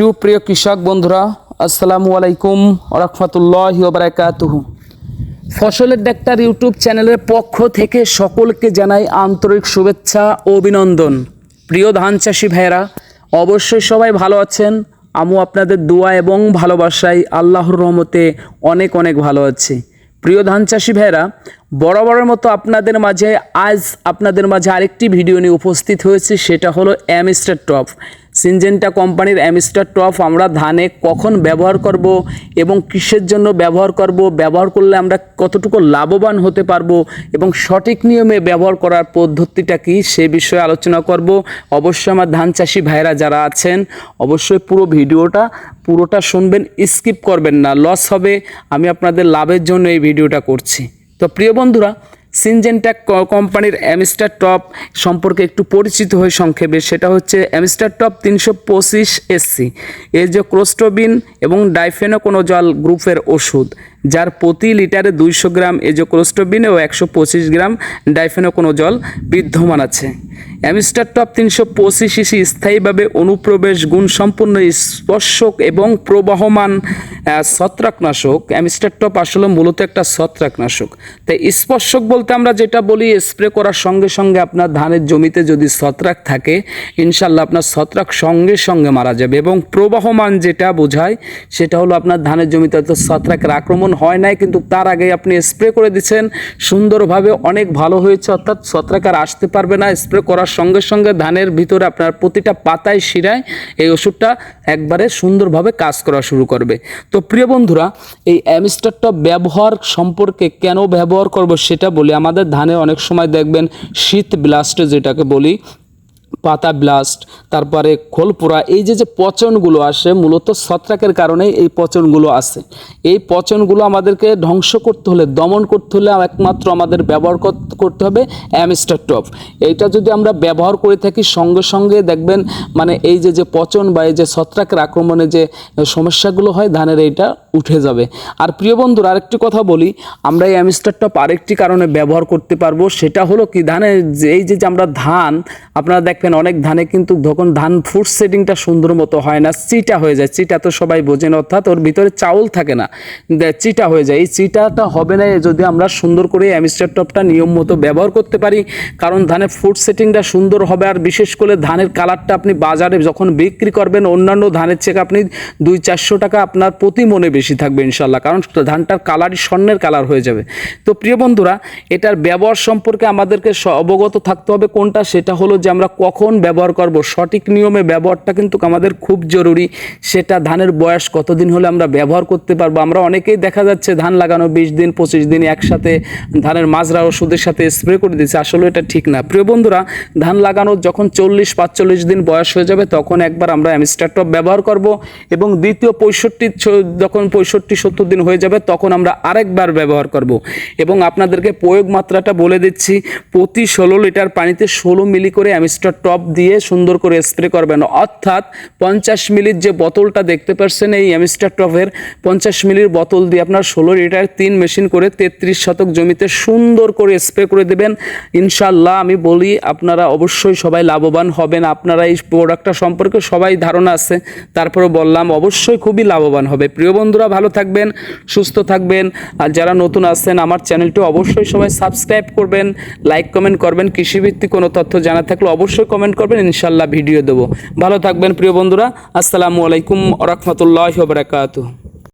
সুপ্রিয় কৃষক বন্ধুরা, আসসালামু আলাইকুম রহমতুল্লাহ বারাকাতুহু ফসলের ডাক্তার ইউটিউব চ্যানেলের পক্ষ থেকে সকলকে জানাই আন্তরিক শুভেচ্ছা ও অভিনন্দন। প্রিয় ধান চাষি ভাইয়েরা, অবশ্যই সবাই ভালো আছেন। আমু আপনাদের দোয়া এবং ভালোবাসায় আল্লাহর রহমতে অনেক অনেক ভালো আছি। প্রিয় ধান চাষি ভাইয়েরা বরাবরের মতো আপনাদের মাঝে আজ আপনাদের মাঝে আরেকটি ভিডিও নিয়ে উপস্থিত হয়েছে, সেটা হলো অ্যামিস্টার টপ সিনজেন্টা কোম্পানির অ্যামিস্টার টপ আমরা ধানে কখন ব্যবহার করব এবং কিসের জন্য ব্যবহার করব, ব্যবহার করলে আমরা কতটুকু লাভবান হতে পারব এবং সঠিক নিয়মে ব্যবহার করার পদ্ধতিটা কি সে বিষয়ে আলোচনা করব। অবশ্যই আমার ধান চাষি ভাইরা যারা আছেন, অবশ্যই পুরো ভিডিওটা, পুরোটা শুনবেন, স্কিপ করবেন না, লস হবে। আমি আপনাদের লাভের জন্য এই ভিডিওটা করছি। তো প্রিয় বন্ধুরা সিনজেনট্যাক কোম্পানির অ্যামিস্টার টপ সম্পর্কে একটু পরিচিত হয়ে সংক্ষেপে, সেটা হচ্ছে অ্যামিস্টার টপ তিনশো পঁচিশ এসসি এর যে ক্রোস্টোবিন এবং ডাইফেনোকোনোজল গ্রুপের ওষুধ যার প্রতি লিটারে দুইশো গ্রাম এজোক্লোস্টোবিন ও একশো পঁচিশ গ্রাম ডাইফেনোকোনোজল বিদ্যমান আছে। অ্যামিস্টার টপ তিনশো পঁচিশ ইসি স্থায়ীভাবে অনুপ্রবেশ গুণসম্পন্ন স্পর্শক এবং প্রবাহমান ছত্রাকনাশক। অ্যামিস্টার টপ আসলে মূলত একটা ছত্রাকনাশক। তাই স্পর্শক বলতে আমরা যেটা বলি, স্প্রে করার সঙ্গে সঙ্গে আপনার ধানের জমিতে যদি ছত্রাক থাকে ইনশাল্লাহ আপনার ছত্রাক সঙ্গে সঙ্গে মারা যাবে এবং প্রবাহমান যেটা বোঝায়, সেটা হলো আপনার ধানের জমিতে হয়তো ছত্রাকের আক্রমণ হয় নাই, কিন্তু তার আগে আপনি স্প্রে করে দিচ্ছেন। সুন্দরভাবে অনেক ভালো হয়েছে, অর্থাৎ ছত্রাক আর আসতে পারবে না। স্প্রে করার সঙ্গে সঙ্গে ধানের ভিতরে আপনার প্রতিটা পাতায় শিরায় এই ওষুধটা একবারে সুন্দরভাবে কাজ করা শুরু করবে। তো প্রিয় বন্ধুরা, এই অ্যামিস্টারটা ব্যবহার সম্পর্কে কেন ব্যবহার করব সেটা বলি। আমাদের ধানে অনেক সময় দেখবেন শীত ব্লাস্টে যেটাকে বলি পাতা ব্লাস্ট তারপরে খোলপোড়া, এই যে যে পচনগুলো আসে, মূলত ছত্রাকের কারণে এই পচনগুলো আসে। এই পচনগুলো আমাদেরকে ধ্বংস করতে হলে, দমন করতে হলে একমাত্র আমাদের ব্যবহার করতে হবে অ্যামিস্টার টপ। এইটা যদি আমরা ব্যবহার করে থাকি, সঙ্গে সঙ্গে দেখবেন মানে এই যে যে পচন বা এই যে ছত্রাকের আক্রমণে যে সমস্যাগুলো হয়, ধানের এইটা উঠে যাবে। আর প্রিয় বন্ধুরা, আরেকটি কথা বলি, আমরা এই অ্যামিস্টার টপ আরেকটি কারণে ব্যবহার করতে পারব, সেটা হলো কি, ধানের এই যে আমরা ধান, আপনারা দেখবেন অনেক ধানে কিন্তু যখন ধান ফুড সেটিংটা সুন্দর মতো হয় না, চিটা হয়ে যায়। চিটা তো সবাই বোঝেন অর্থাৎ ওর ভিতরে চাউল থাকে না। চিটা হয়ে যায়। এই চিটাটা হবে না যদি আমরা সুন্দর করে অ্যামিস্টার টপটা নিয়ম মতো ব্যবহার করতে পারি, কারণ ধানের ফুড সেটিংটা সুন্দর হবে, আর বিশেষ করে ধানের কালারটা আপনি বাজারে যখন বিক্রি করবেন, অন্যান্য ধানের চেয়ে আপনি দুই চারশো টাকা আপনার প্রতি মনে বেশি থাকবে ইনশাল্লাহ কারণ ধানটার কালারই স্বর্ণের কালার হয়ে যাবে। তো প্রিয় বন্ধুরা, এটার ব্যবহার সম্পর্কে আমাদেরকে অবগত থাকতে হবে, কোনটা? সেটা হলো যে আমরা কখন ব্যবহার করব? সঠিক নিয়মে ব্যবহারটা কিন্তু আমাদের খুব জরুরি। সেটা ধানের বয়স, কতদিন হলে আমরা ব্যবহার করতে পারব? আমরা অনেকেই দেখা যাচ্ছে ধান লাগানো বিশ দিন, পঁচিশ দিন একসাথে ধানের মাজরা ওষুধের সাথে স্প্রে করে দিচ্ছে আসলে এটা ঠিক না। প্রিয় বন্ধুরা, ধান লাগানোর যখন চল্লিশ, পাঁচচল্লিশ দিন বয়স হয়ে যাবে, তখন একবার আমরা অ্যামিস্টার টপ ব্যবহার করব এবং দ্বিতীয় পঁয়ষট্টি যখন পঁয়ষট্টি, সত্তর দিন হয়ে যাবে, তখন আমরা আরেকবার ব্যবহার করব। এবং আপনাদেরকে প্রয়োগ মাত্রাটা বলে দিচ্ছি, প্রতি ষোলো লিটার পানিতে ষোলো মিলি করে অ্যামিস্টার টপ দিয়ে সুন্দর করে স্প্রে করবেন। অর্থাৎ পঞ্চাশ মিলির যে বোতলটা দেখতে পাচ্ছেন, এই অ্যামিস্টার টপের পঞ্চাশ মিলির বোতল দিয়ে আপনার ষোলো লিটার তিন মেশিন করে তেত্রিশ শতক জমিতে সুন্দর করে স্প্রে করে দেবেন। ইনশাল্লাহ আমি বলি, আপনারা অবশ্যই সবাই লাভবান হবেন। আপনারা এই প্রোডাক্টটা সম্পর্কে সবাই ধারণা আছে। তারপরে বললাম, অবশ্যই খুবই লাভবান হবে। প্রিয় বন্ধুরা, ভালো থাকবেন, সুস্থ থাকবেন। আর যারা নতুন আছেন, আমার চ্যানেলটি অবশ্যই সবাই সাবস্ক্রাইব করবেন, লাইক কমেন্ট করবেন। কৃষিভিত্তিক কোনো তথ্য জানা থাকলে অবশ্যই কমেন্ট করবেন ইনশাল্লাহ ভিডিও দেবো। ভালো থাকবেন প্রিয় বন্ধুরা আসসালামু আলাইকুম রহমতুল্লাহ বারাকাতুহ।